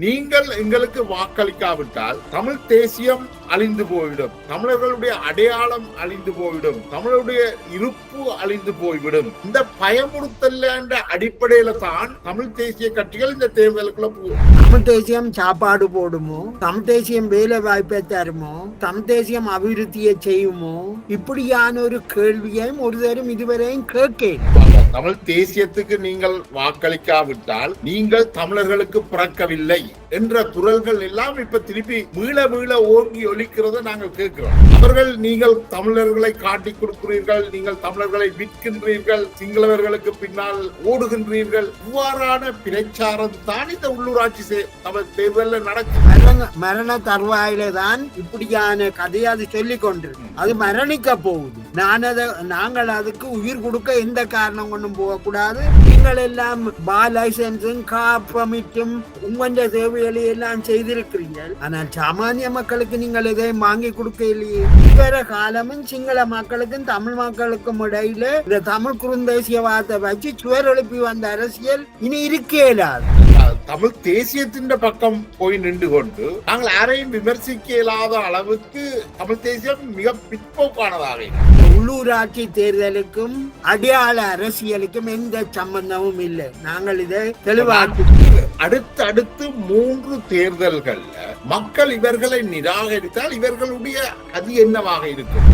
நீங்கள் எங்களுக்கு வாக்களிக்காவிட்டால் தமிழ் தேசியம் அழிந்து போய்விடும். தமிழர்களுடைய அடையாளம் அழிந்து போய்விடும். தமிழருடைய இருப்பு அழிந்து போய்விடும். இந்த பயமுறுத்தல் என்ற அடிப்படையில தான் தமிழ் தேசிய கட்சிகள் இந்த தேர்தலுக்குள்ள போகும். தமிழ் தேசியம் சாப்பாடு போடுமோ? தமிழ் தேசியம் வேலை வாய்ப்பை தருமோ? தமிழ் தேசியம் அபிவிருத்தியை செய்யுமோ? இப்படியான ஒரு கேள்வியையும் ஒருதரும் இதுவரையும் கேட்கேன். தமிழ் தேசியத்துக்கு நீங்கள் வாக்களிக்காவிட்டால் நீங்கள் தமிழர்களுக்கு பிறக்கவில்லை என்ற குரல்கள் எல்லாம் இப்ப திருப்பி மீள மீள ஓங்கி ஒலிக்கிறத நாங்கள் கேட்கிறோம். அவர்கள் நீங்கள் தமிழர்களை காட்டிக் கொடுக்கிறீர்கள் நீங்கள் தமிழர்களை விற்கின்றீர்கள் சிங்களவர்களுக்கு பின்னால் ஓடுகின்றீர்கள். இவ்வாறான பிரச்சாரம் தான் இந்த உள்ளூராட்சி தமிழ் தேர்தலில் நடக்கும் மரண தருவாயில தான் இப்படியான கதையை அது சொல்லிக் கொண்டிருக்கு. அது மரணிக்க போகுது. நான் அதை நாங்கள் அதுக்கு உயிர் கொடுக்க எந்த காரணம் கொண்டும் போகக்கூடாது. நீங்கள் எல்லாம் பா லைசன்ஸும் காப்பமிட்டும் உங்கண்ட சேவைகளை எல்லாம் செய்திருக்கிறீர்கள். ஆனால் சாமானிய மக்களுக்கு நீங்கள் எதையும் வாங்கி கொடுக்க இல்லையே வேற காலமும் சிங்கள மக்களுக்கும் தமிழ் மக்களுக்கும் இடையில இந்த தமிழ் குறுந்தேசியவாதத்தை வச்சு சுவர் எழுப்பி வந்த அரசியல் இனி இருக்கே இல்லாது. தமிழ் தேசியத்தின் பக்கம் போய் நின்று கொண்டு நாங்கள் யாரையும் விமர்சிக்க இயலாத அளவுக்கு தமிழ் தேசியம் மிக பிற்போக்கானதாக. உள்ளூராட்சி தேர்தலுக்கும் அடையாள அரசியலுக்கும் எந்த சம்பந்தமும் இல்லை. நாங்கள் இதை தெளிவாக்கி அடுத்து அடுத்து மூன்று தேர்தல்கள்ல மக்கள் இவர்களை நிராகரித்தால் இவர்களுடைய அது என்னவாக இருக்கும்?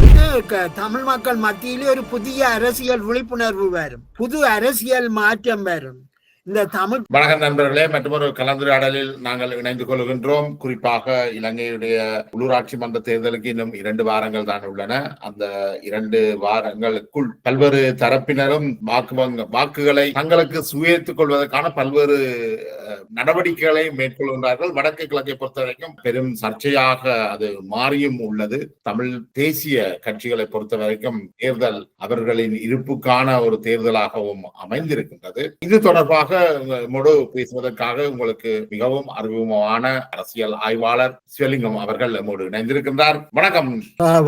தமிழ் மக்கள் மத்தியிலே ஒரு புதிய அரசியல் விழிப்புணர்வு வரும். புது அரசியல் மாற்றம் வரும். இந்த தமிழ் வணக்கம் நண்பர்களே மற்றொரு கலந்துரையாடலில் நாங்கள் இணைந்து கொள்கின்றோம். குறிப்பாக இலங்கையுடைய உள்ளூராட்சி மன்ற தேர்தலுக்கு இன்னும் இரண்டு வாரங்கள் தான் உள்ளன. அந்த இரண்டு வாரங்களுக்குள் பல்வேறு தரப்பினரும் வாக்கு வங்க- வாக்குகளை தங்களுக்கு சுயத்துக் கொள்வதற்கான பல்வேறு நடவடிக்கைகளை மேற்கொள்கின்றார்கள். வடக்கு கிழக்கை பொறுத்த வரைக்கும் பெரும் சர்ச்சையாக அது மாறியும் உள்ளது. தமிழ் தேசிய கட்சிகளை பொறுத்த வரைக்கும் தேர்தல் அவர்களின் இருப்புக்கான ஒரு தேர்தலாகவும் அமைந்திருக்கின்றது. இது தொடர்பாக உங்களோடு பேசுவதற்காக உங்களுக்கு மிகவும் அறிமுகமான அரசியல் ஆய்வாளர் சிவலிங்கம் அவர்கள் நம்மோடு இணைந்திருக்கின்றார். வணக்கம்.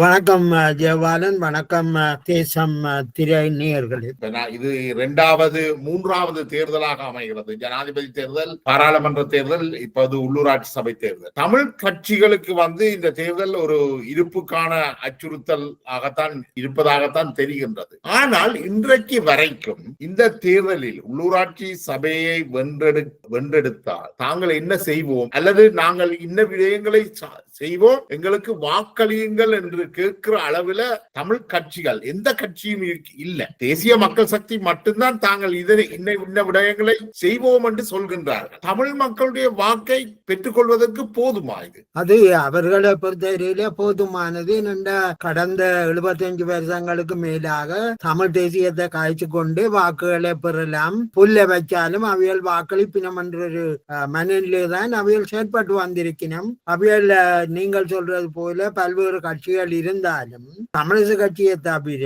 வணக்கம் ஜெயபாலன். வணக்கம் தேசம் திரை நேயர்களே இது இரண்டாவது மூன்றாவது தேர்தலாக அமைகிறது. ஜனாதிபதி தேர்தல் பாராளுமன்ற தேர்தல் இப்போது உள்ளூராட்சி சபை தேர்தல். தமிழ் கட்சிகளுக்கு வந்து இந்த தேர்தல் ஒரு இருப்புக்கான அச்சுறுத்தல் ஆகத்தான் இருப்பதாகத்தான் தெரிகின்றது. ஆனால் இன்றைக்கு வரைக்கும் இந்த தேர்தலில் உள்ளூராட்சி சபையை வென்றெடு வென்றெடுத்தால். தாங்கள் என்ன செய்வோம்? அல்லது நாங்கள் இன்ன விடயங்களை செய்வோம்? எங்களுக்கு வாக்களியுங்கள் என்று கேட்கிற அளவுல தமிழ் கட்சிகள் எந்த கட்சியும் இல்ல. தேசிய மக்கள் சக்தி மட்டும்தான் தாங்கள் இதனை இன்ன இன்ன விடயங்களை செய்வோம் என்று சொல்கின்றார்கள். தமிழ் மக்களுடைய வாக்கை பெற்றுக்கொள்வதற்கு போதுமா இது? அது அவர்களை பொறுத்தவரையில போதுமானது. என்னென்ற கடந்த 75 வருஷங்களுக்கு மேலாக தமிழ் தேசியத்தை காய்ச்சி கொண்டு வாக்குகளை பெறலாம் புல்ல இருந்தாலும் அவியல் வாக்களிப்பினம் என்ற ஒரு அஹ், தான் அவைகள் செயற்பட்டு வந்திருக்கணும் அவியல் நீங்கள் சொல்றது போல பல்வேறு கட்சிகள் இருந்தாலும் தமிழிசை கட்சியை தவிர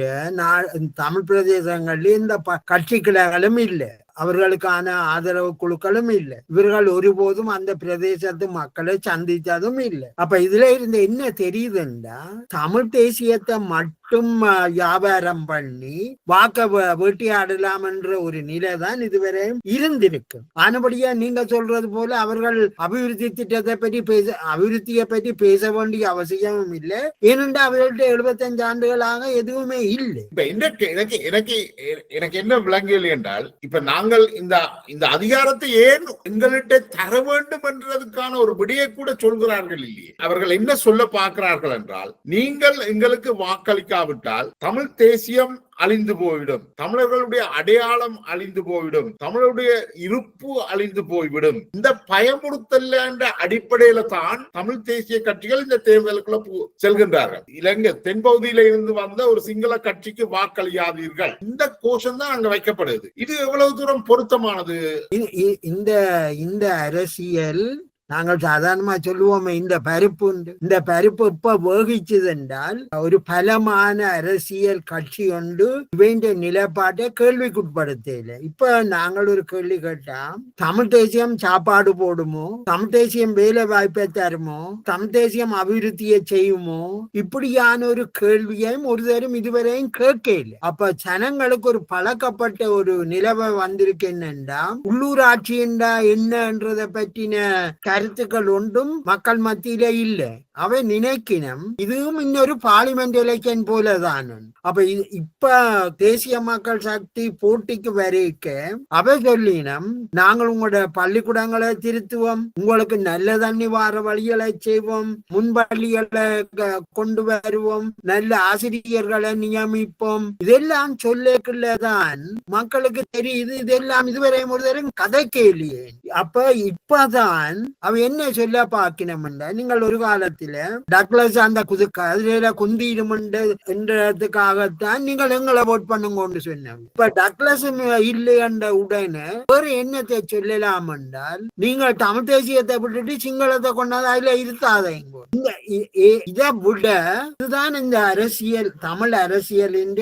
தமிழ் பிரதேசங்களில் இந்த கட்சி கிளைகளும் இல்லை. அவர்களுக்கான ஆதரவு குழுக்களும் இல்லை. இவர்கள் ஒருபோதும் அந்த பிரதேசத்து மக்களை சந்தித்ததும் இல்லை. அப்ப இதுல இருந்து என்ன தெரியுதுன்னா தமிழ் தேசியத்தை மட்டும் மட்டும் வியாபாரம் பண்ணி வாக்க வ- வேட்டையாடலாம் என்ற ஒரு நிலை தான் இதுவரை இருந்திருக்கு. ஆனபடியா நீங்க சொல்றது போல அவர்கள் அபிவிருத்தி திட்டத்தை பற்றி பேச அபிவிருத்தியை பற்றி பேச வேண்டிய அவசியமும் இல்லை. ஏனென்றால் அவர்கள்ட்ட எழுபத்தஞ்சு ஆண்டுகளாக எதுவுமே இல்லை. இப்ப எனக்கு எனக்கு எனக்கு எனக்கு என்ன விளங்கவில்லை என்றால் இப்ப நாங்கள் இந்த இந்த அதிகாரத்தை ஏன் எங்கள்கிட்ட தர வேண்டும் என்றதுக்கான ஒரு விடையை கூட சொல்கிறார்கள் இல்லையே. அவர்கள் என்ன சொல்ல பார்க்கிறார்கள் என்றால் நீங்கள் எங்களுக்கு வாக்களிக்க வாக்களிக்காவிட்டால் தமிழ் தேசியம் அழிந்து போய்விடும். தமிழர்களுடைய அடையாளம் அழிந்து போய்விடும். தமிழருடைய இருப்பு அழிந்து போய்விடும். இந்த பயமுறுத்தல் என்ற அடிப்படையில தான் தமிழ் தேசிய கட்சிகள் இந்த தேர்தலுக்குள்ள செல்கின்றார்கள். இலங்கை தென்பகுதியில இருந்து வந்த ஒரு சிங்கள கட்சிக்கு வாக்களியாதீர்கள். இந்த கோஷம் தான் அங்க வைக்கப்படுது. இது எவ்வளவு தூரம் பொருத்தமானது? இந்த இந்த அரசியல் நாங்கள் சாதாரணமா சொல்லுவோமே இந்த பருப்பு இந்த பருப்பு இப்ப வேகிச்சது என்றால் ஒரு பலமான அரசியல் கட்சி ஒன்று இவங்க நிலைப்பாட்டை கேள்விக்குட்படுத்தல. இப்ப நாங்கள் ஒரு கேள்வி கேட்டா தமிழ் தேசியம் சாப்பாடு போடுமோ? தமிழ் தேசியம் வேலை வாய்ப்பை தருமோ? தமிழ் தேசியம் அபிவிருத்தியை செய்யுமோ? இப்படியான ஒரு கேள்வியையும் ஒரு தரம் இதுவரையும் கேட்கல. அப்ப ஜனங்களுக்கு ஒரு பழக்கப்பட்ட ஒரு நிலவை வந்திருக்கு என்னன்னா உள்ளூராட்சி என்றா என்னன்றதை பற்றின கருத்துக்கள் ஒன்றும் மக்கள் மத்தியிலே இல்லை. அவை நினைக்கினம் இதுவும் இன்னொரு பார்லிமெண்ட் எலெக்ஷன் போலதான் அப்ப இப்ப தேசிய மக்கள் சக்தி போட்டிக்கு வரைக்க அவை சொல்லினம் நாங்கள் உங்களோட பள்ளிக்கூடங்களை திருத்துவோம் உங்களுக்கு நல்ல தண்ணி வார வழிகளை செய்வோம் முன்பள்ளிகளை கொண்டு வருவோம் நல்ல ஆசிரியர்களை நியமிப்போம். இதெல்லாம் சொல்லக்குள்ளதான் மக்களுக்கு தெரியுது. இதெல்லாம் இதுவரை முழுவதும் கதை கேள்வியே அப்ப இப்பதான் அவ என்ன சொல்ல பாக்கினோம்னா நீங்கள் ஒரு காலத்துல டக்ளஸ் அந்த குது கதிரையில குந்திடுமெண்டு என்றதுக்காகத்தான் நீங்கள் எங்களை ஓட் பண்ணுங்கன்னு சொன்னாங்க. இப்ப டக்ளஸ் இல்லை என்ற உடனே வேறு என்னத்தை சொல்லலாம் என்றால் நீங்கள் தமிழ் தேசியத்தை விட்டுட்டு சிங்களத்தை கொண்டாது அதுல இருத்தாதீங்க இந்த இதை விட இதுதான் இந்த அரசியல் தமிழ் அரசியலின்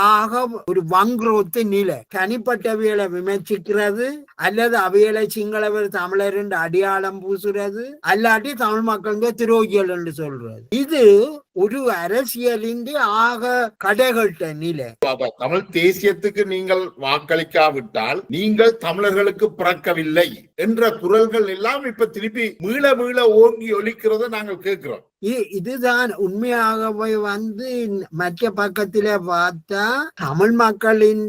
ஆக ஒரு வங்குரோத்து நிலை. தனிப்பட்டவைகளை விமர்சிக்கிறது அல்லது அவைகளை சிங்களவர் தமிழர் என்று அடையாளம் பூசுறது அல்லாட்டி தமிழ் மக்களுக்கு துரோகிகள் என்று சொல்றது. இது ஒரு அரசியலின் ஆக கடைகட்ட நிலை. தமிழ் தேசியத்துக்கு நீங்கள் வாக்களிக்காவிட்டால் நீங்கள் தமிழர்களுக்கு பிறக்கவில்லை என்ற குரல்கள் எல்லாம் இப்ப திருப்பி மீள மீள ஓங்கி ஒலிக்கிறத நாங்கள் கேட்கிறோம். இதுதான் உண்மையாகவே வந்து மற்ற பக்கத்தில பார்த்தா தமிழ் மக்களின்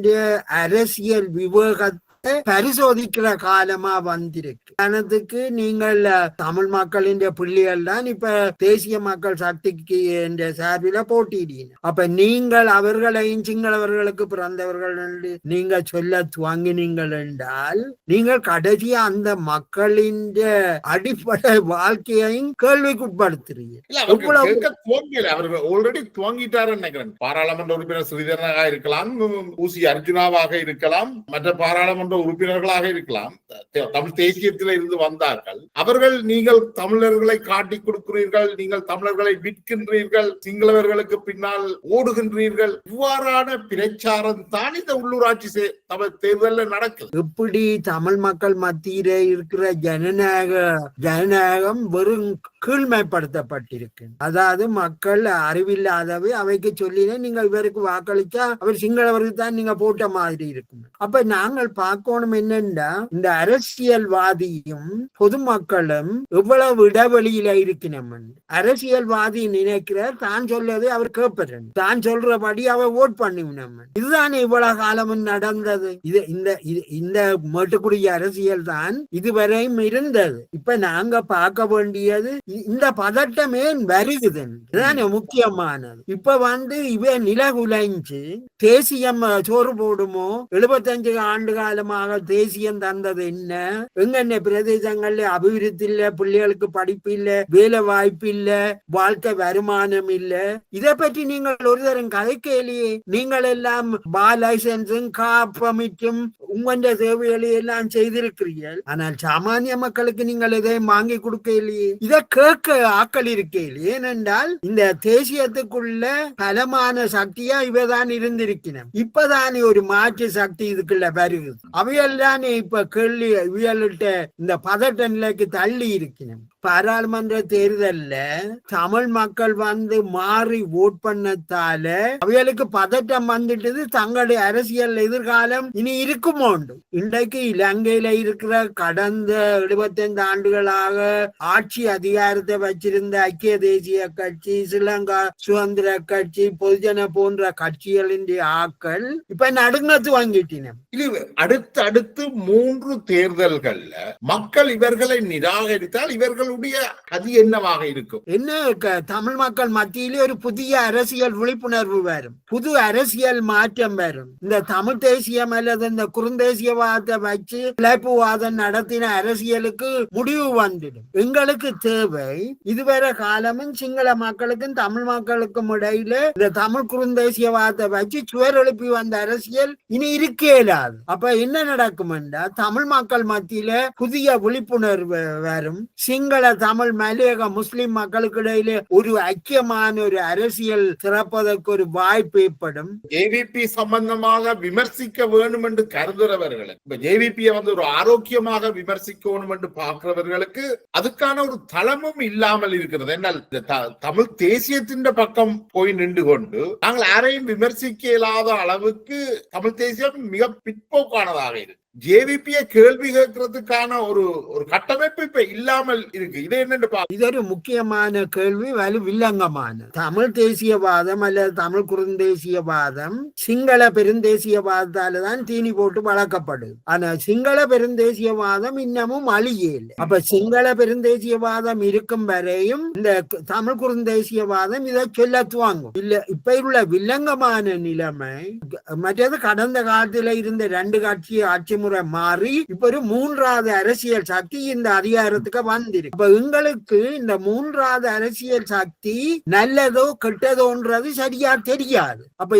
அரசியல் விவேகத்தை பரிசோதிக்கிற காலமா வந்திருக்கு. உதாரணத்துக்கு நீங்கள் தமிழ் மக்களின் பிள்ளைகள் தான் இப்ப தேசிய மக்கள் சக்திக்கு என்ற சார்பில போட்டியிடீங்க அப்ப நீங்கள் அவர்களையும் சிங்களவர்களுக்கு பிறந்தவர்கள் என்று நீங்க சொல்ல துவங்கினீங்கள் என்றால் நீங்கள் கடைசியா அந்த மக்களின் அடிப்படை வாழ்க்கையையும் கேள்விக்குட்படுத்துறீங்க துவங்கல. அவர்கள் ஆல்ரெடி துவங்கிட்டாருன்னு நினைக்கிறேன். பாராளுமன்ற உறுப்பினர் ஸ்ரீதரனாக இருக்கலாம் ஊசி அர்ஜுனாவாக இருக்கலாம் மற்ற பாராளுமன்ற உறுப்பினர்களாக இருக்கலாம். தமிழ் தேசியத்தில் இருந்து வந்தார்கள். அவர்கள் நீங்கள் தமிழர்களை காட்டிக் கொடுக்கிறீர்கள் நீங்கள் தமிழர்களை விற்கின்றீர்கள் சிங்களவர்களுக்கு பின்னால் ஓடுகின்றீர்கள். இவ்வாறான பிரச்சாரம் தான் இந்த உள்ளூராட்சி தமிழ் தேர்தலில் நடக்குது. எப்படி தமிழ் மக்கள் மத்தியிலே இருக்கிற ஜனநாயக ஜனநாயகம் வெறும் கீழ்மைப்படுத்தப்பட்டிருக்கு. அதாவது மக்கள் அறிவில்லாதவை அவைக்கு சொல்லினே நீங்கள் இவருக்கு வாக்களிச்சா அவர் சிங்களவருக்கு தான் நீங்க போட்ட மாதிரி இருக்கும். அப்ப நாங்கள் பார்க்கணும் என்னன்னா இந்த அரசியல்வாதியும் பொதுமக்களும் எவ்வளவு இடைவெளியில இருக்கணும் அரசியல்வாதி நினைக்கிறார் தான் சொல்றது அவர் கேட்பறன் தான் சொல்றபடி அவர் ஓட் பண்ணிவிடும் இதுதானே இவ்வளவு காலமும் நடந்தது. இது இந்த இது- இந்த மேட்டுக்குடிய அரசியல் தான் இதுவரையும் இருந்தது. இப்ப நாங்க பார்க்க வேண்டியது இந்த பதட்டமே வருகுது இதுதானே முக்கியமானது. இப்ப வந்து இவ நிலகுலைஞ்சு தேசியம் சோறு போடுமோ? எழுபத்தஞ்சு ஆண்டு காலமாக தேசியம் தந்தது என்ன? எங்கென்ன பிரதேசங்கள்ல அபிவிருத்தி இல்ல பிள்ளைகளுக்கு படிப்பு இல்ல வேலை வாய்ப்பு இல்ல வாழ்க்கை வருமானம் இல்ல? இதை பற்றி நீங்கள் ஒரு தரம் கதைக்கலையே நீங்கள் எல்லாம் பா லைசன்ஸும் காப்பமிட்டும் உங்கள தேவைகளை எல்லாம் செய்திருக்கிறீர்கள். ஆனால் சாமானிய மக்களுக்கு நீங்கள் எதையும் வாங்கி கொடுக்க இல்லையே. இதை கேட்க ஆக்கள் இருக்கையில் ஏனென்றால் இந்த தேசியத்துக்குள்ள பலமான சக்தியா இவதான் இருந்திருக்கணும் இப்பதானே ஒரு மாற்று சக்தி இதுக்குள்ள வருகுது அவையெல்லாம் இப்ப கேள்வி இவையல்கிட்ட இந்த பதட்ட நிலைக்கு தள்ளி இருக்கணும் பாராளுமன்ற தேர்தல்ல தமிழ் மக்கள் வந்து மாறி ஓட் பண்ணத்தால அவைகளுக்கு பதட்டம் வந்துட்டது தங்களுடைய அரசியல் எதிர்காலம் இனி இருக்குமோண்டு இன்றைக்கு இலங்கையில இருக்கிற கடந்த எழுபத்தைந்து ஆண்டுகளாக ஆட்சி அதிகாரத்தை வச்சிருந்த ஐக்கிய தேசிய கட்சி ஸ்ரீலங்கா சுதந்திர கட்சி பொதுஜன போன்ற கட்சிகளின் ஆக்கள் இப்ப நடுங்க துவங்கிட்டின அடுத்தடுத்து மூன்று தேர்தல்கள்ல மக்கள் இவர்களை நிராகரித்தால் இவர்கள் அவர்களுடைய கதி என்னவாக இருக்கும்? என்ன தமிழ் மக்கள் மத்தியிலே ஒரு புதிய அரசியல் விழிப்புணர்வு வரும். புது அரசியல் மாற்றம் வரும். இந்த தமிழ் தேசியம் அல்லது இந்த குறுந்தேசியவாதத்தை வச்சு பிழைப்புவாதம் நடத்தின அரசியலுக்கு முடிவு வந்துடும். எங்களுக்கு தேவை இதுவரை காலமும் சிங்கள மக்களுக்கும் தமிழ் மக்களுக்கும் இடையில இந்த தமிழ் குறுந்தேசியவாதத்தை வச்சு சுவர் எழுப்பி வந்த அரசியல் இனி இருக்க இயலாது அப்ப என்ன நடக்கும் என்றா தமிழ் மக்கள் மத்தியில புதிய விழிப்புணர்வு வரும். சிங்கள சிங்கள தமிழ் மலையக முஸ்லிம் மக்களுக்கு இடையிலே ஒரு ஐக்கியமான ஒரு அரசியல் சிறப்பதற்கு ஒரு வாய்ப்பு ஏற்படும் ஜேவிபி சம்பந்தமாக விமர்சிக்க வேண்டும் என்று கருதுறவர்கள் இப்ப ஜேவிபியை வந்து ஒரு ஆரோக்கியமாக விமர்சிக்க வேணும் என்று பார்க்கிறவர்களுக்கு அதுக்கான ஒரு தளமும் இல்லாமல் இருக்கிறது என்ன தமிழ் தேசியத்தின் பக்கம் போய் நின்று கொண்டு நாங்கள் யாரையும் விமர்சிக்க இயலாத அளவுக்கு தமிழ் தேசியம் மிக பிற்போக்கானதாக இருக்கு ஜேவிபியை கேள்வி கேட்கறதுக்கான ஒரு ஒரு கட்டமைப்பு இப்ப இல்லாமல் இருக்கு. இது என்னன்னு இது ஒரு முக்கியமான கேள்வி வலு வில்லங்கமான. தமிழ் தேசியவாதம் அல்லது தமிழ் குறுந்தேசியவாதம் சிங்கள பெருந்தேசியவாதத்தால தான் தீனி போட்டு வளர்க்கப்படுது. ஆனா சிங்கள பெருந்தேசியவாதம் இன்னமும் அழியல. அப்ப சிங்கள பெருந்தேசியவாதம் இருக்கும் வரையும் இந்த தமிழ் குறுந்தேசியவாதம் இதை சொல்ல துவாங்கும். இல்ல இப்ப உள்ள வில்லங்கமான நிலைமை மற்றது கடந்த காலத்துல இருந்த ரெண்டு கட்சி ஆட்சி முறை மாறி இப்ப ஒரு மூன்றாவது அரசியல் சக்தி இந்த அதிகாரத்துக்கு வந்திருக்கு. இப்ப எங்களுக்கு இந்த மூன்றாவது அரசியல் சக்தி நல்லதோ கெட்டதோன்றது சரியா தெரியாது. அப்ப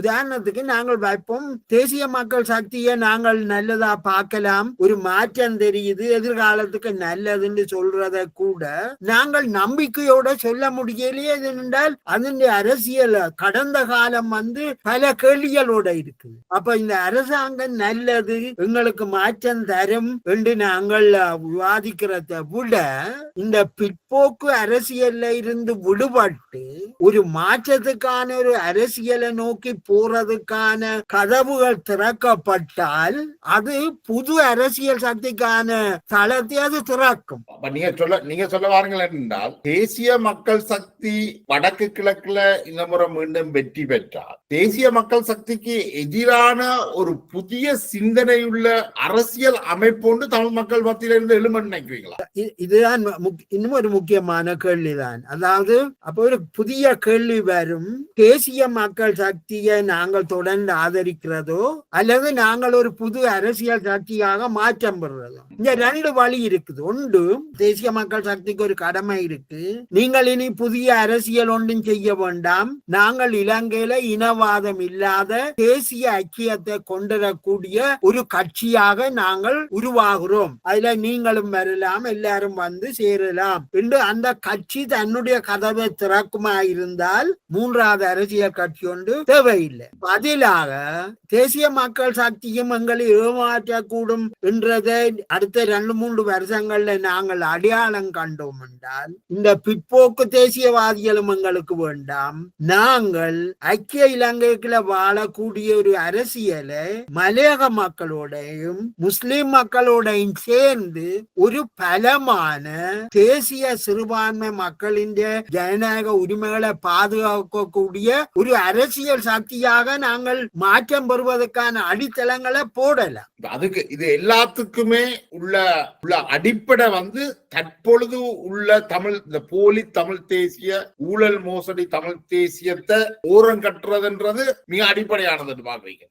உதாரணத்துக்கு நாங்கள் வைப்போம் தேசிய மக்கள் சக்தியை நாங்கள் நல்லதா பார்க்கலாம் ஒரு மாற்றம் தெரியுது எதிர்காலத்துக்கு நல்லதுன்னு சொல்றத கூட நாங்கள் நம்பிக்கையோட சொல்ல முடியலையே இது என்றால் அதனுடைய அரசியல் கடந்த காலம் வந்து பல கேள்விகளோட இருக்கு அப்ப இந்த அரசாங்கம் நல்லது எங்களுக்கு மாற்றம் தரும் என்று நாங்கள் விவாதிக்கிறத விட இந்த பிற்போக்கு அரசியல்ல இருந்து விடுபட்டு ஒரு மாற்றத்துக்கான ஒரு அரசியலை நோக்கி போறதுக்கான கதவுகள் திறக்கப்பட்டால் அது புது அரசியல் சக்திக்கான தளத்தை அது திறக்கும். நீங்க சொல்ல நீங்க சொல்ல வாருங்கள் என்றால் தேசிய மக்கள் சக்தி வடக்கு கிழக்குல இந்த முறை மீண்டும் வெற்றி பெற்றார். தேசிய மக்கள் சக்திக்கு எதிரான ஒரு புதிய சிந்தனையுள்ள உள்ள அரசியல் அமைப்பு தமிழ் மக்கள் மத்தியில இருந்து எழுமன்னு நினைக்கிறீங்களா? இதுதான் இன்னும் ஒரு முக்கியமான கேள்விதான். அதாவது அப்ப ஒரு புதிய கேள்வி வரும். தேசிய மக்கள் சக்தியை நாங்கள் தொடர்ந்து ஆதரிக்கிறதோ அல்லது நாங்கள் ஒரு புது அரசியல் சக்தியாக மாற்றம் பெறுறதோ. இந்த ரெண்டு வழி இருக்குது. ஒன்று தேசிய மக்கள் சக்திக்கு ஒரு கடமை இருக்கு. நீங்கள் இனி புதிய அரசியல் ஒன்றும் செய்ய வேண்டாம். நாங்கள் இலங்கையில இனவாதம் இல்லாத தேசிய ஐக்கியத்தை கொண்டுவரக்கூடிய ஒரு கட்சியாக நாங்கள் உருவாகிறோம். அதுல நீங்களும் வரலாம் எல்லாரும் வந்து சேரலாம். என்று அந்த கட்சி தன்னுடைய கதவை திறக்குமா இருந்தால் மூன்றாவது அரசியல் கட்சி ஒன்று தேவையில்லை. பதிலாக தேசிய மக்கள் சக்தியும் எங்களை ஏமாற்றக்கூடும் என்றதை அடுத்த ரெண்டு மூன்று வருஷங்கள்ல நாங்கள் அடையாளம் கண்டோம் என்றால் இந்த பிற்போக்கு தேசியவாதிகளும் எங்களுக்கு வேண்டாம். நாங்கள் ஐக்கிய இலங்கைக்குள்ள வாழக்கூடிய ஒரு அரசியலை மலையக மக்களோட மக்களோடையும் முஸ்லிம் மக்களோடையும் சேர்ந்து ஒரு பலமான தேசிய சிறுபான்மை மக்களின் ஜனநாயக உரிமைகளை பாதுகாக்கக்கூடிய ஒரு அரசியல் சக்தியாக நாங்கள் மாற்றம் பெறுவதற்கான அடித்தளங்களை போடலாம். அதுக்கு இது எல்லாத்துக்குமே உள்ள உள்ள அடிப்படை வந்து தற்பொழுது உள்ள தமிழ் இந்த போலி தமிழ் தேசிய ஊழல் மோசடி தமிழ் தேசியத்தை ஓரம் கட்டுறதுன்றது மிக அடிப்படையானது பாக்குறீங்க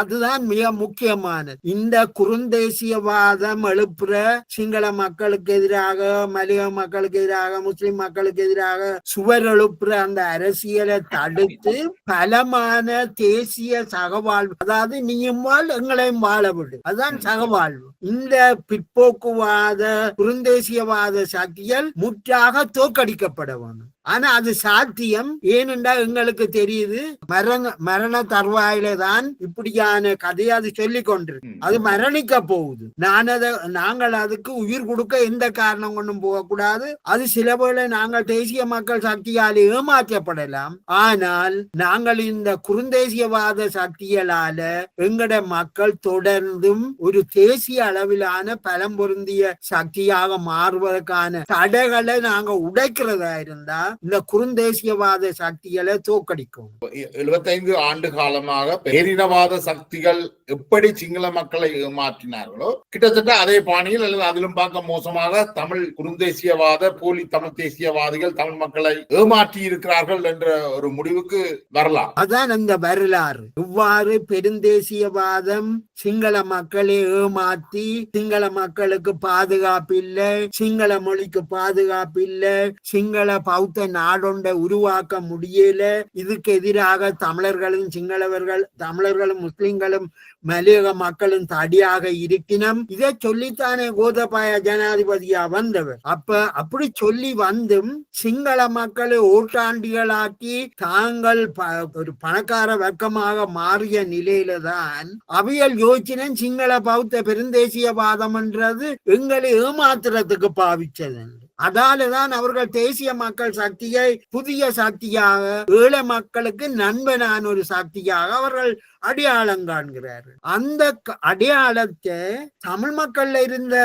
அதுதான் மிக முக்கியமானது. இந்த குறுந்தேசியவாதம் எழுப்புற சிங்கள மக்களுக்கு எதிராக மலைய மக்களுக்கு எதிராக முஸ்லிம் மக்களுக்கு எதிராக சுவர் எழுப்புற அந்த அரசியலை தடுத்து பலமான தேசிய சகவாழ்வு. அதாவது நீயும் வாழ் எங்களையும் வாழ விடு. அதுதான் சகவாழ்வு. இந்த பிற்போக்குவாத குறுந்தேசியவாத சக்திகள் முற்றாக தோக்கடிக்கப்பட வேணும் ஆனா அது சாத்தியம். ஏனென்றால் எங்களுக்கு தெரியுது. மரண மரண தருவாயில தான் இப்படியான கதையை அது சொல்லிக் கொண்டிருக்கு. அது மரணிக்க போகுது. நான் அதை நாங்கள் அதுக்கு உயிர் கொடுக்க எந்த காரணம் கொண்டும் போகக்கூடாது. அது சில வேளை நாங்கள் தேசிய மக்கள் சக்தியால் ஏமாற்றப்படலாம். ஆனால் நாங்கள் இந்த குறுந்தேசியவாத சக்திகளால எங்கட மக்கள் தொடர்ந்தும் ஒரு தேசிய அளவிலான பலம் பொருந்திய சக்தியாக மாறுவதற்கான தடைகளை நாங்க உடைக்கிறதா இருந்தா இந்த குறுந்தேசியவாத சக்திகளை தோக்கடிக்கும் எழுபத்தைந்து ஆண்டு காலமாக பேரினவாத சக்திகள் எப்படி சிங்கள மக்களை ஏமாற்றினார்களோ கிட்டத்தட்ட அதே பாணியில் அல்லது அதிலும் பார்க்க மோசமாக தமிழ் குறுந்தேசியவாத போலி தமிழ் தேசியவாதிகள் தமிழ் மக்களை ஏமாற்றி இருக்கிறார்கள் என்ற ஒரு முடிவுக்கு வரலாம். அதான் அந்த வரலாறு. இவ்வாறு பெருந்தேசியவாதம் சிங்கள மக்களை ஏமாற்றி சிங்கள மக்களுக்கு பாதுகாப்பு இல்லை சிங்கள மொழிக்கு பாதுகாப்பு இல்லை சிங்கள பௌத்த நாடொண்ட உருவாக்க முடியல. இதுக்கு எதிராக தமிழர்களும் சிங்களவர்கள் தமிழர்களும் முஸ்லிம்களும் மலையக மக்களும் தடியாக இருக்கினம். இதை சொல்லித்தானே கோதபாய ஜனாதிபதியா வந்தவர். அப்ப அப்படி சொல்லி வந்தும் சிங்கள மக்களை ஓட்டாண்டிகளாக்கி தாங்கள் ப- ஒரு பணக்கார வர்க்கமாக மாறிய நிலையில தான் அவியல் யோசனை சிங்கள பௌத்த பெருந்தேசியவாதம் என்றது எங்களை ஏமாத்துறதுக்கு பாவிச்சது அதாலதான் அவர்கள் தேசிய மக்கள் சக்தியை புதிய சக்தியாக ஏழை மக்களுக்கு நண்பனான ஒரு சக்தியாக அவர்கள் அடையாளம் காண்கிறார்கள் அந்த அடையாளத்தை தமிழ் மக்கள்ல இருந்த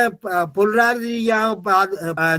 பொருளாதாரியாக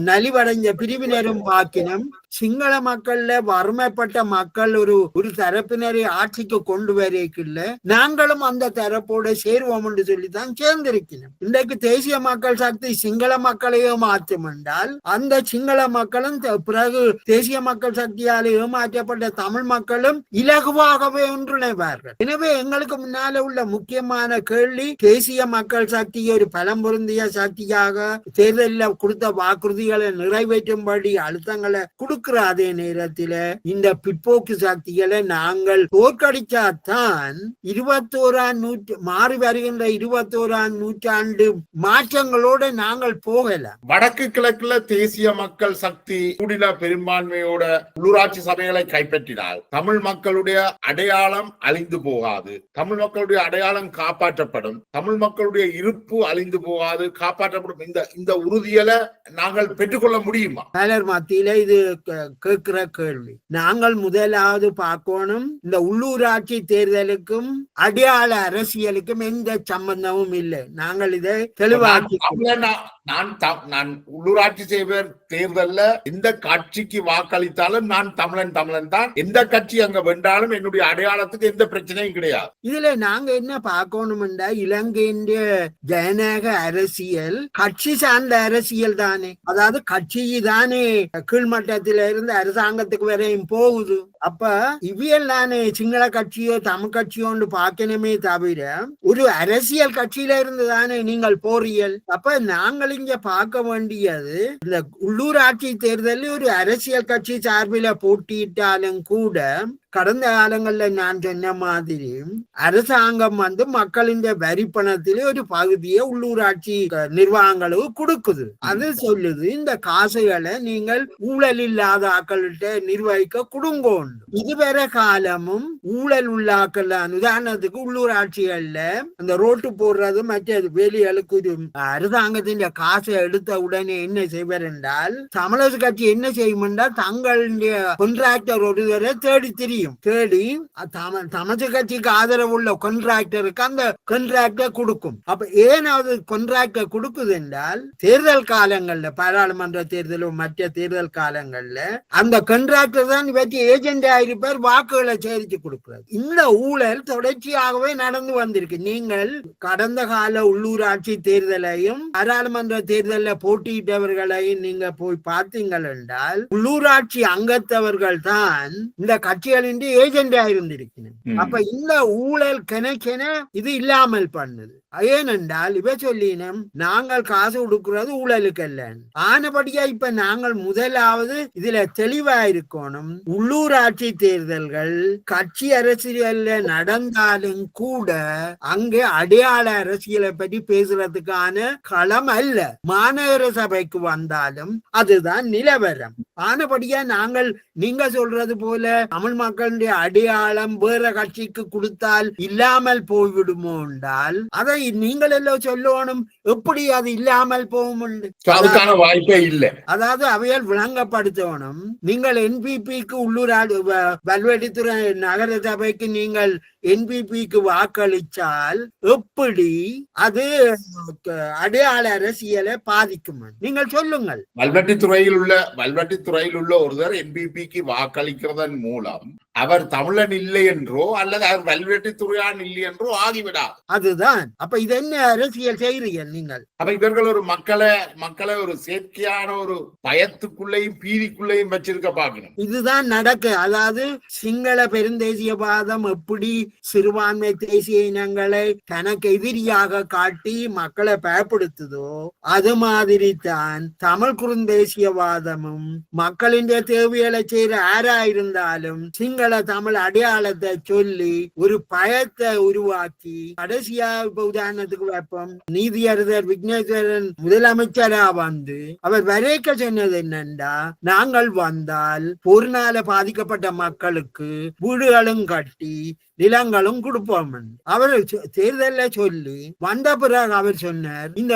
நலிவடைஞ்ச பிரிவினரும் பாக்கினும் சிங்கள மக்கள்ல வறுமைப்பட்ட மக்கள் ஒரு ஒரு தரப்பினரை ஆட்சிக்கு கொண்டு வரைக்குள்ள நாங்களும் அந்த தரப்போட சேருவோம் என்று சொல்லித்தான் சேர்ந்திருக்கணும் இன்றைக்கு தேசிய மக்கள் சக்தி சிங்கள மக்களையே மாற்றும் என்றால் அந்த சிங்கள மக்களும் பிறகு தேசிய மக்கள் சக்தியால் ஏமாற்றப்பட்ட தமிழ் மக்களும் இலகுவாகவே ஒன்றிணைவார்கள். எனவே எங்களுக்கு முன்னால உள்ள முக்கியமான கேள்வி தேசிய மக்கள் சக்தி ஒரு பலம் பொருந்திய சக்தியாக தேர்தலில் கொடுத்த வாக்குறுதிகளை நிறைவேற்றும்படி அழுத்தங்களை கொடுக்கிற அதே நேரத்தில் இந்த பிற்போக்கு சக்திகளை நாங்கள் தோற்கடிச்சாதான் இருபத்தோராம் நூற்று மாறி வருகின்ற இருபத்தோராம் நூற்றாண்டு மாற்றங்களோட நாங்கள் போகல. வடக்கு கிழக்குல தேசிய மக்கள் சக்தி கூடின பெரும்பான்மையோட உள்ளூராட்சி சபைகளை கைப்பற்றினால் தமிழ் மக்களுடைய அடையாளம் அழிந்து போகாது. தமிழ் மக்களுடைய அடையாளம் காப்பாற்றப்படும். தமிழ் மக்களுடைய இருப்பு அழிந்து போகாது காப்பாற்றப்படும். இந்த இந்த உறுதியலை நாங்கள் பெற்றுக்கொள்ள முடியுமா? பலர் மத்தியில இது கேட்கிற கேள்வி. நாங்கள் முதலாவது பார்க்கணும் இந்த உள்ளூராட்சி தேர்தலுக்கும் அடையாள அரசியலுக்கும் எந்த சம்பந்தமும் இல்லை. நாங்கள் இதை தெளிவாக்கி நான் த- நான் உள்ளூராட்சி செய்வர் தேர்தல்ல எந்த கட்சிக்கு வாக்களித்தாலும் நான் தமிழன் தமிழன் தான். எந்த கட்சி அங்க வென்றாலும் என்னுடைய அடையாளத்துக்கு எந்த பிரச்சனையும் கிடையாது. இதுல நாங்க என்ன பார்க்கணும்டா இலங்கையின் ஜனநாயக அரசியல் கட்சி சார்ந்த அரசியல் தானே. அதாவது கட்சி தானே கீழ்மட்டத்தில இருந்து அரசாங்கத்துக்கு வரையும் போகுது. அப்ப இவியல் தானே சிங்கள கட்சியோ தமிழ் கட்சியோன்னு பார்க்கணுமே தவிர ஒரு அரசியல் கட்சியில இருந்து தானே நீங்கள் போறியல் அப்ப நாங்கள் இங்க பார்க்க வேண்டியது. இந்த உள்ளூராட்சி தேர்தலில் ஒரு அரசியல் கட்சி சார்பில போட்டியிட்டாலும் கூட கடந்த காலங்கள்ல நான் சொன்ன மாதிரி அரசாங்கம் வந்து மக்களின் வரி பணத்திலே ஒரு பகுதியை உள்ளூராட்சி நிர்வாகங்களுக்கு கொடுக்குது. அது சொல்லுது இந்த காசுகளை நீங்கள் ஊழல் இல்லாத ஆக்கள்கிட்ட நிர்வகிக்க கொடுங்கோண்டு இதுவரை காலமும் ஊழல் உள்ள ஆக்கள் தான் உதாரணத்துக்கு உள்ளூராட்சிகள்ல அந்த ரோட்டு போடுறது மற்றது வேலிகளுக்கு அரசாங்கத்தின் காசை எடுத்த உடனே என்ன செய்வார் என்றால் தமிழர் கட்சி என்ன செய்யும் என்றால் தங்களுடைய கொன்ட்ராக்டர் ஒருவரை தேடி திரியும் தேடியும் தேடி தமது கட்சிக்கு ஆதரவு உள்ள கொன்ட்ராக்டருக்கு அந்த கொன்ட்ராக்டர் கொடுக்கும். அப்ப ஏன் அது கொன்ட்ராக்டர் கொடுக்குது என்றால் தேர்தல் காலங்கள்ல பாராளுமன்ற தேர்தலும் மற்ற தேர்தல் காலங்கள்ல அந்த கொன்ட்ராக்டர் தான் பற்றி ஏஜென்ட் ஆயிருப்பார் வாக்குகளை சேரிச்சு கொடுக்கிறது இந்த ஊழல் தொடர்ச்சியாகவே நடந்து வந்திருக்கு. நீங்கள் கடந்த கால உள்ளூராட்சி தேர்தலையும் பாராளுமன்ற தேர்தலில் போட்டியிட்டவர்களையும் நீங்க போய் பார்த்தீங்கள் என்றால் உள்ளூராட்சி அங்கத்தவர்கள் தான் இந்த கட்சிகளின் ஏஜெண்டா இருந்திருக்கிறது ம். அப்ப இந்த ஊழல் கணக்கென இது இல்லாமல் பண்ணுது. ஏனென்றால் இவ சொல்லினம் நாங்கள் காசு கொடுக்கிறது ஊழலுக்கு அல்ல ஆனபடியா இப்ப நாங்கள் முதலாவது இதுல தெளிவா இருக்கணும் உள்ளூராட்சி தேர்தல்கள் கட்சி அரசியல்ல நடந்தாலும் கூட அங்கே அடையாள அரசியலை பற்றி பேசுறதுக்கான களம் அல்ல. மாநகர சபைக்கு வந்தாலும் அதுதான் நிலவரம். ஆனபடியா நாங்கள் நீங்க சொல்றது போல தமிழ் மக்களுடைய அடையாளம் வேற கட்சிக்கு கொடுத்தால் இல்லாமல் போய்விடுமோ என்றால் அதை நீங்கள் எல்லாம் சொல்லணும். எப்படி அது இல்லாமல் போகும் வாய்ப்பே இல்லை. அதாவது அவையால் விளங்கப்படுத்தணும். நீங்கள் என்பிபிக்கு உள்ளூர் வல்வெட்டித்துறை நகர சபைக்கு நீங்கள் என்பிபிக்கு வாக்களிச்சால் எப்படி அது அடையாள அரசியலை பாதிக்கும் நீங்கள் சொல்லுங்கள். வல்வெட்டித்துறையில் உள்ள வல்வெட்டித்துறையில் உள்ள ஒருவர் என்பிபிக்கு வாக்களிக்கிறதன் மூலம் அவர் தமிழன் இல்லை என்றோ அல்லது அவர் வல்வெட்டித்துறையான் இல்லை என்றோ ஆகிவிடாது. அதுதான். அப்ப இது என்ன அரசியல் செய்றீங்க நீங்கள்? அப்ப இவர்கள் ஒரு மக்களை மக்களை ஒரு செயற்கையான ஒரு பயத்துக்குள்ளேயும் பீதிக்குள்ளேயும் வச்சிருக்க பார்க்கணும். இதுதான் நடக்கு. அதாவது சிங்கள பெருந்தேசியவாதம் எப்படி சிறுபான்மை தேசிய இனங்களை தனக்கு எதிரியாக காட்டி மக்களை பயப்படுத்துதோ அது மாதிரி தான் தமிழ் குறுந்தேசியவாதமும் மக்களின் தேவைகளை செய்யற ஆரா இருந்தாலும் சிங்கள தமிழ் அடையாளத்தை சொல்லி ஒரு பயத்தை உருவாக்கி கடைசியா இப்ப உதாரணத்துக்கு வைப்போம் நீதியரசர் விக்னேஸ்வரன் முதலமைச்சரா வந்து அவர் வரைக்க சொன்னது என்னண்டா? நாங்கள் வந்தால் பொருளால பாதிக்கப்பட்ட மக்களுக்கு வீடுகளும் கட்டி நிலங்களும் கொடுப்போம். அவர் தேர்தல்ல சொல்லி வந்த பிறகு அவர் சொன்னார் இந்த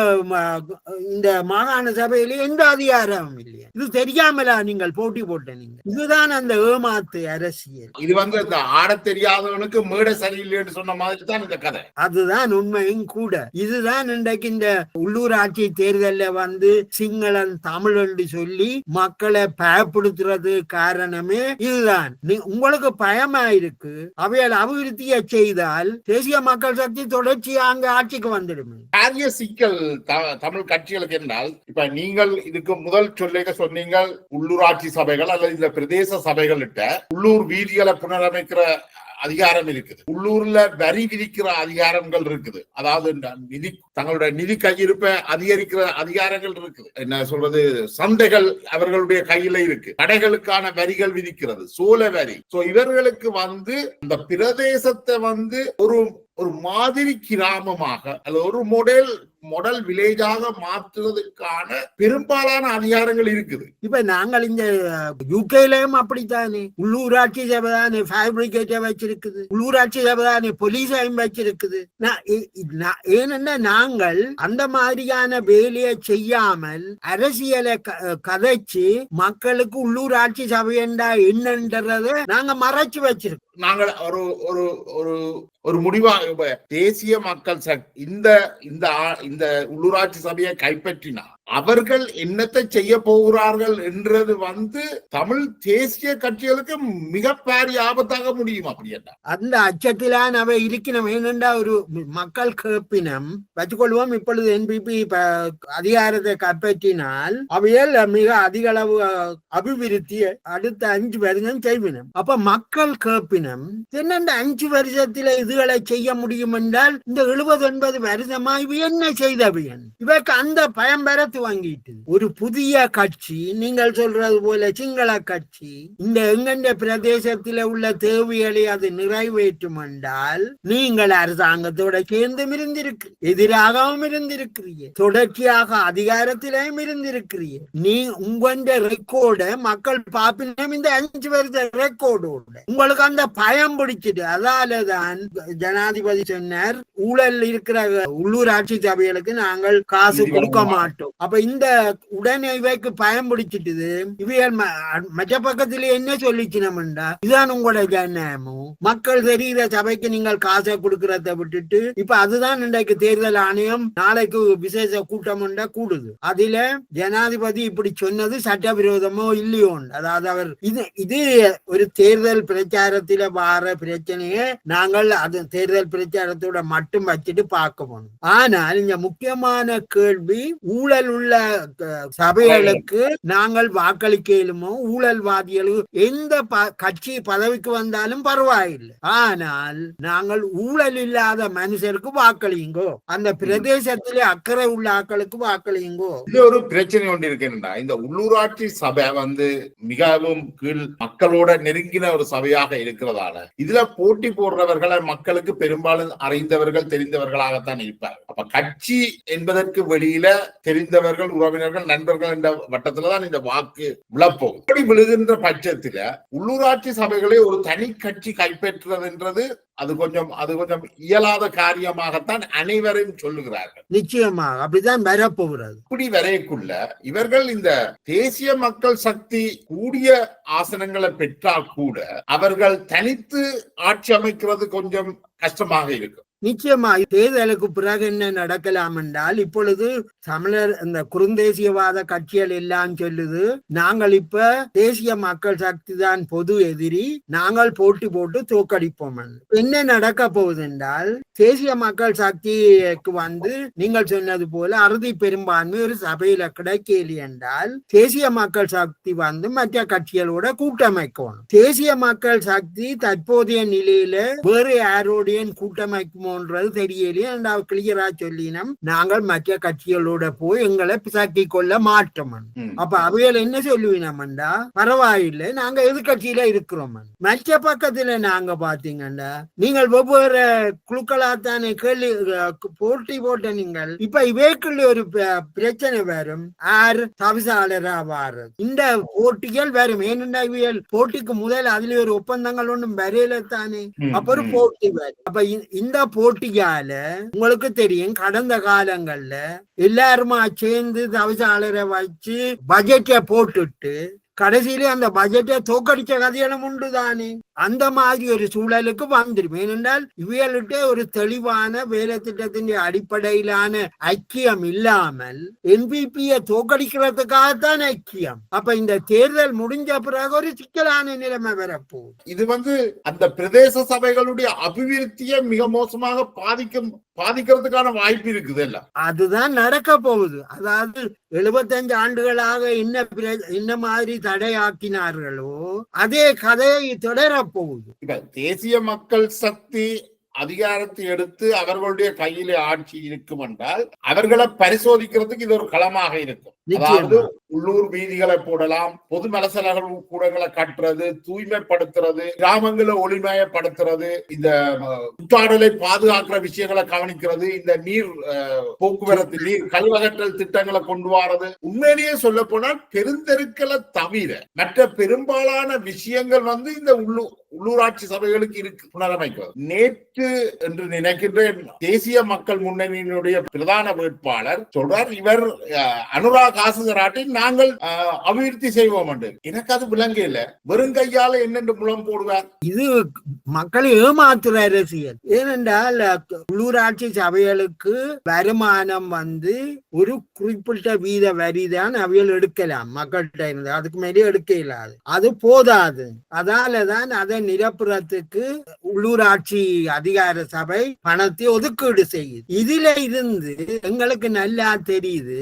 இந்த மாகாண சபையில எந்த அதிகாரமும் இல்லையா. இது தெரியாமலா நீங்கள் போட்டி போட்ட நீங்க இதுதான் அந்த ஏமாத்து அரசியல். இது வந்து இந்த ஆடத் தெரியாதவனுக்கு மேடை சரியில்லைன்னு சொன்ன மாதிரி தான் இந்த கதை. அதுதான் உண்மையும் கூட. இதுதான் இன்றைக்கு இந்த உள்ளூராட்சி தேர்தல்ல வந்து சிங்களன் தமிழ் என்று சொல்லி மக்களை பயப்படுத்துறது காரணமே இதுதான். உங்களுக்கு பயமா இருக்கு? அவையால் அபிவிருத்தியை செய்தால் தேசிய மக்கள் சக்தி தொடர்ச்சியா அங்க ஆட்சிக்கு வந்துடும் காரிய சிக்கல் த- தமிழ் கட்சிகளுக்கு என்றால் இப்ப நீங்கள் இதுக்கு முதல் சொல்லிக்க சொன்னீங்க உள்ளூராட்சி சபைகள் அல்லது இந்த பிரதேச சபைகள் உள்ளூர் வீதிகளை புனரமைக்கிற அதிகாரம் இருக்குது. உள்ளூர்ல வரி விதிக்கிற அதிகாரங்கள் இருக்குது. அதாவது நிதி தங்களுடைய நிதி கையிருப்பை அதிகரிக்கிற அதிகாரங்கள் இருக்குது. என்ன சொல்றது? சந்தைகள் அவர்களுடைய கையில இருக்கு. கடைகளுக்கான வரிகள் விதிக்கிறது. சோழ வரி. சோ இவர்களுக்கு வந்து இந்த பிரதேசத்தை வந்து ஒரு ஒரு மாதிரி கிராமமாக அல்லது ஒரு மொடல் மொடல் வில்லேஜாக மாற்றுவதற்கான பெரும்பாலான அதிகாரங்கள் இருக்குது. இப்ப நாங்கள் இந்த யூகேலயும் அப்படித்தானே? உள்ளூராட்சி சபை தானே ஃபேப்ரிகேட்டை வச்சிருக்குது. உள்ளூராட்சி சபை தானே போலீஸையும் வச்சிருக்குது. ஏனென்னா நாங்கள் அந்த மாதிரியான வேலையை செய்யாமல் அரசியலை க- கதைச்சு மக்களுக்கு உள்ளூராட்சி சபை என்றா என்னன்றத நாங்க மறைச்சு வச்சிருக்கோம். நாங்கள் ஒரு ஒரு ஒரு ஒரு முடிவாக தேசிய மக்கள் சக் இந்த இந்த ஆ- இந்த உள்ளூராட்சி சபையை கைப்பற்றினா அவர்கள் என்னத்தை செய்ய போகிறார்கள் என்றது வந்து தமிழ் தேசிய கட்சிகளுக்கு மிக பாரிய ஆபத்தாக முடியும் அப்படி என்ன அந்த அச்சத்திலான் அவை இருக்கணும் ஏனென்றா ஒரு மக்கள் கேப்பினம் வச்சுக்கொள்வோம் இப்பொழுது என்பிபி அதிகாரத்தை கைப்பற்றினால் அவையால் மிக அதிக அளவு அபிவிருத்தி அடுத்த அஞ்சு வருஷம் செய்வினம். அப்ப மக்கள் கேப்பினம் என்னென்ன அஞ்சு வருஷத்தில இதுகளை செய்ய முடியும் என்றால் இந்த எழுபது ஒன்பது வருஷமா இவ என்ன செய்தவியன் இவக்கு அந்த பயம் பெற துவங்கிட்டு ஒரு புதிய கட்சி நீங்கள் சொல்றது போல சிங்கள கட்சி இந்த எங்கெண்ட பிரதேசத்தில உள்ள தேவைகளை அது நிறைவேற்றும் என்றால் நீங்கள் அரசாங்கத்தோட சேர்ந்து இருந்திருக்கு எதிராகவும் இருந்திருக்கிறீங்க தொடர்ச்சியாக அதிகாரத்திலையும் இருந்திருக்கிறீங்க. நீ உங்க ரெக்கார்ட மக்கள் பாப்பினும் இந்த அஞ்சு வருஷ ரெக்கார்டோட உங்களுக்கு அந்த பயம் பிடிச்சிட்டு அதாலதான் ஜனாதிபதி சொன்னார் ஊழல் இருக்கிற உள்ளூராட்சி சபைகளுக்கு நாங்கள் காசு கொடுக்க மாட்டோம். அப்ப இந்த உடனேவைக்கு பயம் பிடிச்சிட்டு இவைகள் ம- மற்ற பக்கத்துல என்ன சொல்லிச்சினம்டா இதுதான் உங்களோட ஜனமும் மக்கள் தெரிகிற சபைக்கு நீங்கள் காசை கொடுக்கறத விட்டுட்டு இப்ப அதுதான் இன்றைக்கு தேர்தல் ஆணையம் நாளைக்கு விசேஷ கூட்டம் உண்டா கூடுது. அதுல ஜனாதிபதி இப்படி சொன்னது சட்டவிரோதமோ இல்லையோ? அதாவது அவர் இது இது ஒரு தேர்தல் பிரச்சாரத்தில வார பிரச்சனையை நாங்கள் அது தேர்தல் பிரச்சாரத்தோட மட்டும் வச்சுட்டு பார்க்க போனோம். ஆனால் இந்த முக்கியமான கேள்வி ஊழல் உள்ள சபைகளுக்கு நாங்கள் வாக்களிக்கலுமோ ஊழல்வாதிகளுக்கு எந்த கட்சி பதவிக்கு வந்தாலும் பரவாயில்லை. ஆனால் நாங்கள் ஊழல் இல்லாத மனுஷருக்கு வாக்களியுங்கோ அந்த பிரதேசத்திலே அக்கறை உள்ள ஆக்களுக்கு வாக்களியுங்கோ. இது ஒரு பிரச்சனை ஒன்று இருக்குன்னா இந்த உள்ளூராட்சி சபை வந்து மிகவும் கீழ் மக்களோட நெருங்கின ஒரு சபையாக இருக்கிறதால. இதுல போட்டி போடுறவர்களை மக்களுக்கு பெரும்பாலும் அறிந்தவர்கள் தெரிந்தவர்களாகத்தான் இருப்பார் அப்ப கட்சி என்பதற்கு வெளியில தெரிந்த தெரிந்தவர்கள் உறவினர்கள் நண்பர்கள் என்ற வட்டத்துலதான் இந்த வாக்கு விழப்போகும். இப்படி விழுகின்ற பட்சத்துல உள்ளூராட்சி சபைகளை ஒரு தனி கட்சி கைப்பற்றுறதுன்றது அது கொஞ்சம் அது கொஞ்சம் இயலாத காரியமாகத்தான் அனைவரும் சொல்லுகிறார்கள். நிச்சயமாக அப்படிதான் வரப்போகிறது. இப்படி வரைக்குள்ள இவர்கள் இந்த தேசிய மக்கள் சக்தி கூடிய ஆசனங்களை பெற்றால் கூட அவர்கள் தனித்து ஆட்சி அமைக்கிறது கொஞ்சம் கஷ்டமாக இருக்கும். நிச்சயமா தேர்தலுக்கு பிறகு என்ன நடக்கலாம் என்றால் இப்பொழுது தமிழர் இந்த குறுந்தேசியவாத கட்சிகள் எல்லாம் சொல்லுது நாங்கள் இப்ப தேசிய மக்கள் சக்தி தான் பொது எதிரி நாங்கள் போட்டி போட்டு தோக்கடிப்போம் என்று. என்ன நடக்க போகுது என்றால் தேசிய மக்கள் சக்திக்கு வந்து நீங்கள் சொன்னது போல அறுதி பெரும்பான்மை ஒரு சபையில கிடைக்கல என்றால் தேசிய மக்கள் சக்தி வந்து மற்ற கட்சிகளோட கூட்டமைக்கணும். தேசிய மக்கள் சக்தி தற்போதைய நிலையில வேறு யாரோடையும் கூட்டமைக்குமோன்றது தெரியலையே ரெண்டாவது கிளியரா சொல்லினோம். நாங்கள் மற்ற கட்சிகளோட போய் எங்களை பிசாக்கி கொள்ள மாட்டோம். அப்ப அவைகள் என்ன சொல்லுவினோம்டா பரவாயில்லை நாங்க எதிர்கட்சியில இருக்கிறோம் மற்ற பக்கத்துல நாங்க பாத்தீங்கன்னா நீங்கள் ஒவ்வொரு குழுக்களா தானே கேள்வி போட்டி போட்ட நீங்கள். இப்ப இவைக்குள்ள ஒரு பிரச்சனை வரும். யார் தவிசாளரா வாரது இந்த போட்டிகள் வரும். ஏனென்றா இவைகள் போட்டிக்கு முதல் அதுல ஒரு ஒப்பந்தங்கள் ஒன்றும் வரையில தானே. அப்ப ஒரு. போட்டி வரும். அப்ப இந்த போட்டியால உங்களுக்கு தெரியும் கடந்த காலங்கள்ல எல்லாருமா சேர்ந்து தவிசாளரை வச்சு பட்ஜெட்டை போட்டுட்டு கடைசியில அந்த பட்ஜெட்டை தோக்கடிச்ச கதையெல்லாம் உண்டு தானே அந்த மாதிரி ஒரு சூழலுக்கு வந்துடும் ஏனென்றால் இவைகள்கிட்ட ஒரு தெளிவான வேலை திட்டத்தின் அடிப்படையிலான ஐக்கியம் இல்லாமல் என்பிபியை தோக்கடிக்கிறதுக்காகத்தான் ஐக்கியம். அப்ப இந்த தேர்தல் முடிஞ்ச பிறகு ஒரு சிக்கலான நிலைமை வரப்போகுது. இது வந்து அந்த பிரதேச சபைகளுடைய அபிவிருத்தியை மிக மோசமாக பாதிக்கும் பாதிக்கிறதுக்கான வாய்ப்பு இருக்குது இல்ல? அதுதான் நடக்க போகுது. அதாவது எழுபத்தஞ்சு ஆண்டுகளாக என்ன என்ன மாதிரி தடையாக்கினார்களோ அதே கதையை தொடரப்போகுது. தேசிய மக்கள் சக்தி அதிகாரத்தை எடுத்து அவர்களுடைய கையிலே ஆட்சி இருக்கும் என்றால் அவர்களை பரிசோதிக்கிறதுக்கு இது ஒரு களமாக இருக்கும். அதாவது உள்ளூர் வீதிகளை போடலாம் பொது மலசலகள் கூடங்களை கட்டுறது தூய்மைப்படுத்துறது கிராமங்களை ஒளிமயப்படுத்துறது இந்த சுற்றாடலை பாதுகாக்கிற விஷயங்களை கவனிக்கிறது இந்த நீர் போக்குவரத்து நீர் கழிவகற்றல் திட்டங்களை கொண்டு வரது. உண்மையிலேயே சொல்ல போனால் பெருந்தெருக்களை தவிர மற்ற பெரும்பாலான விஷயங்கள் வந்து இந்த உள்ளூ உள்ளூராட்சி சபைகளுக்கு இருக்கு புனரமைக்கிறது. நேற்று என்று நினைக்கின்றேன் தேசிய மக்கள் முன்னணியினுடைய பிரதான வேட்பாளர் சொல்றார் இவர் அஹ், அனுராக் ஆசுகராட்டில் நாங்கள் அபிவிருத்தி செய்வோம் என்று. எனக்கு அது விளங்க இல்ல. வெறுங்கையால என்னென்று முழம் போடுவார்? இது மக்களை ஏமாத்துற அரசியல் ஏனென்றால் உள்ளூராட்சி சபைகளுக்கு வருமானம் வந்து ஒரு குறிப்பிட்ட வீத வரி தான் அவைகள் எடுக்கலாம். மக்கள்கிட்ட இருந்து. அதுக்கு மேலே எடுக்க இயலாது அது போதாது. அதால தான் அதை நிரப்புறத்துக்கு உள்ளூராட்சி அதிகார சபை பணத்தை ஒதுக்கீடு செய்யுது. இதுல இருந்து எங்களுக்கு நல்லா தெரியுது.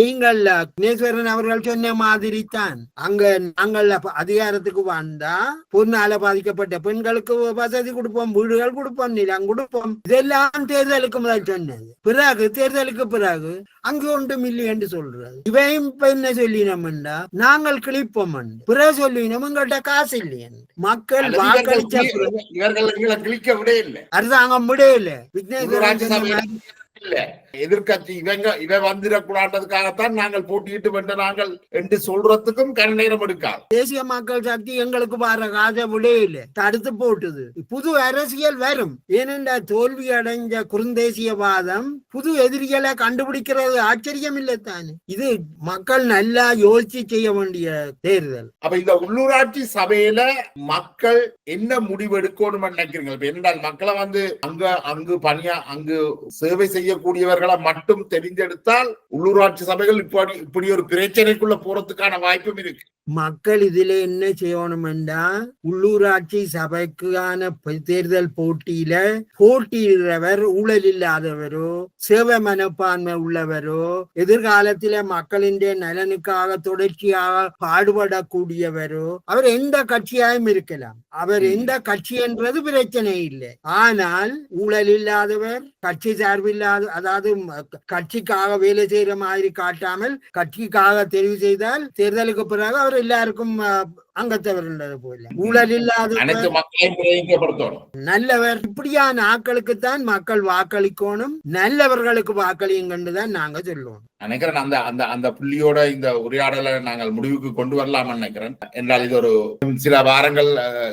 நீங்கள் விக்னேஸ்வரன் அவர்கள் சொன்ன மாதிரி தான் அங்க நாங்கள் அதிகாரத்துக்கு வந்தா பொண்ணால பாதிக்கப்பட்ட பெண்களுக்கு வசதி கொடுப்போம் வீடுகள் கொடுப்போம் நிலம் கொடுப்போம். இதெல்லாம் தேர்தலுக்கு முதல் சொன்னது. பிறகு தேர்தலுக்கு பிறகு அங்க ஒன்று மில்லியன் சொல்றது இவையும் இப்ப என்ன சொல்லினோம்டா நாங்கள் கிழிப்போம் பிறகு சொல்லினோம் எங்கள்கிட்ட காசு இல்லையன் மக்கள் வாக்களிச்ச இல்லை அரசாங்கம் உள்ளூராட்சி விக்னேஸ்வரன் இல்ல. எதிர்கட்சி இவங்க இவ வந்துடக்கூடாதுக்காகத்தான் நாங்கள் போட்டியிட்டு வென்ற நாங்கள் என்று சொல்றதுக்கும் கண் நேரம் எடுக்காது. தேசிய மக்கள் சக்தி எங்களுக்கு வர காசை விடையில தடுத்து போட்டுது. புது அரசியல் வரும். ஏனென்றா தோல்வி அடைஞ்ச குறுந்தேசியவாதம் புது எதிரிகளை கண்டுபிடிக்கிறது ஆச்சரியம் இல்லை தானே. இது மக்கள் நல்லா யோசிச்சு செய்ய வேண்டிய தேர்தல். அப்ப இந்த உள்ளூராட்சி சபையில மக்கள் என்ன முடிவு எடுக்கணும் நினைக்கிறீங்க? என்னென்றால் மக்களை வந்து அங்க அங்கு பணியா அங்கு சேவை செய்யக்கூடியவர்களை மட்டும் தெரிந்தெடுத்தால் உள்ளூராட்சி சபைகள் இப்படி இப்படி ஒரு பிரச்சனைக்குள்ள போறதுக்கான வாய்ப்பும் இருக்கு. மக்கள் இதுல என்ன செய்யணும்டா உள்ளூராட்சி சபைக்கான தேர்தல் போட்டியில போட்டியிடுறவர் ஊழல் இல்லாதவரோ சேவை மனப்பான்மை உள்ளவரோ எதிர்காலத்தில மக்களின் நலனுக்காக தொடர்ச்சியாக பாடுபடக்கூடியவரோ அவர் எந்த கட்சியாயும் இருக்கலாம். அவர். எந்த கட்சி என்றது பிரச்சனை இல்லை. ஆனால் ஊழல் இல்லாதவர் கட்சி சார்பில்லாத அதாவது கட்சிக்காக வேலை செய்யற மாதிரி காட்டாமல் கட்சிக்காக தெரிவு செய்தால் தேர்தலுக்கு பிறகு அவர் എല്ലാവർക്കും அங்கத்தவர்ன்றது போல. ஊழல் இல்லாத நல்லவர். இப்படியான ஆக்களுக்குத்தான் மக்கள் வாக்களிக்கணும். நல்லவர்களுக்கு வாக்களியுங்கன்னு தான் நாங்க சொல்லுவோம். நினைக்கிறேன் அந்த அந்த அந்த புள்ளியோட இந்த உரையாடலை நாங்கள் முடிவுக்கு கொண்டு வரலாம்னு நினைக்கிறேன். என்றால் இது ஒரு சில வாரங்கள்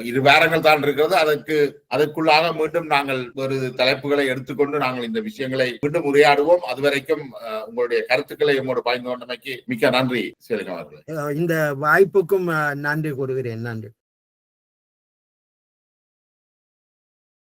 இரு வாரங்கள் தான் இருக்கிறது. அதற்கு அதற்குள்ளாக மீண்டும் நாங்கள் ஒரு தலைப்புகளை எடுத்துக்கொண்டு நாங்கள் இந்த விஷயங்களை மீண்டும் உரையாடுவோம். அதுவரைக்கும் உங்களுடைய கருத்துக்களை உங்களோட பாய்ந்து கொண்டமைக்கு மிக்க நன்றி சேலிகம் அவர்களே. இந்த வாய்ப்புக்கும் அஹ், நன்றி கூறுகிறேன் நன்றி